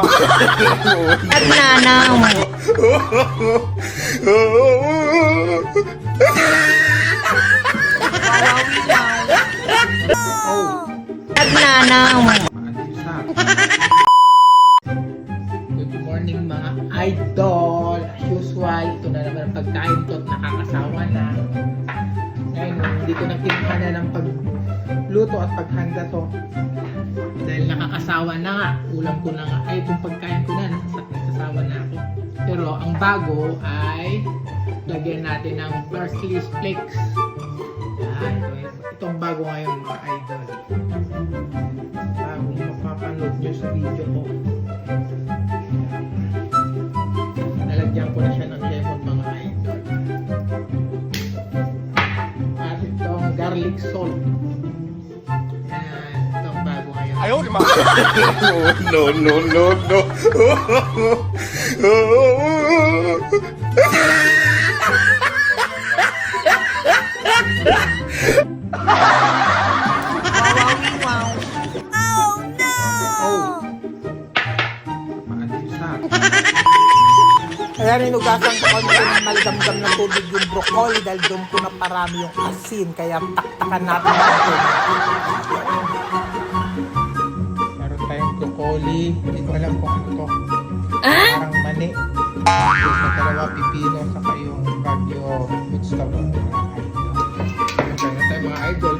Nagnanam. Nagnanam. Good morning mga idol! As usual, ito na naman ang pagkain ko at nakakasawa na. Ngayon, hindi ko na ng pagluto at paghanda to. Dahil nakakasawa na nga. Ulam ko na nga. Ay, itong pagkain ko na. Nasasawa na ako. Pero ang bago ay lagyan natin ng parsley flakes. Yan. Itong bago ngayon mga idol. Bagong mapapanood nyo sa video ko. Nalagyan ko na siya ng lemon mga idol. At itong garlic salt. Ngayon. no, no, no, no. Oh! Kaya ninugasan ko kami ng maligam-gam na tubig yung broccoli dahil doon ko na parami yung asin. Kaya taktakan natin natin. Broccoli. Hindi ko alam kung ano to. Parang mani. Dalawa pipino saka yung bagyo vegetable. Na tayo mga idol.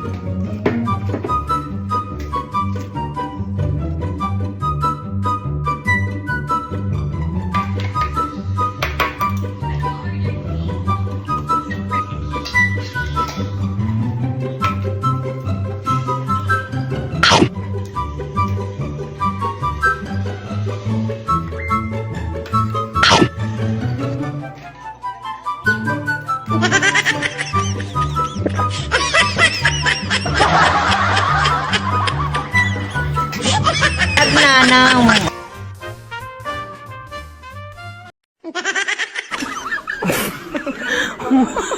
nanang.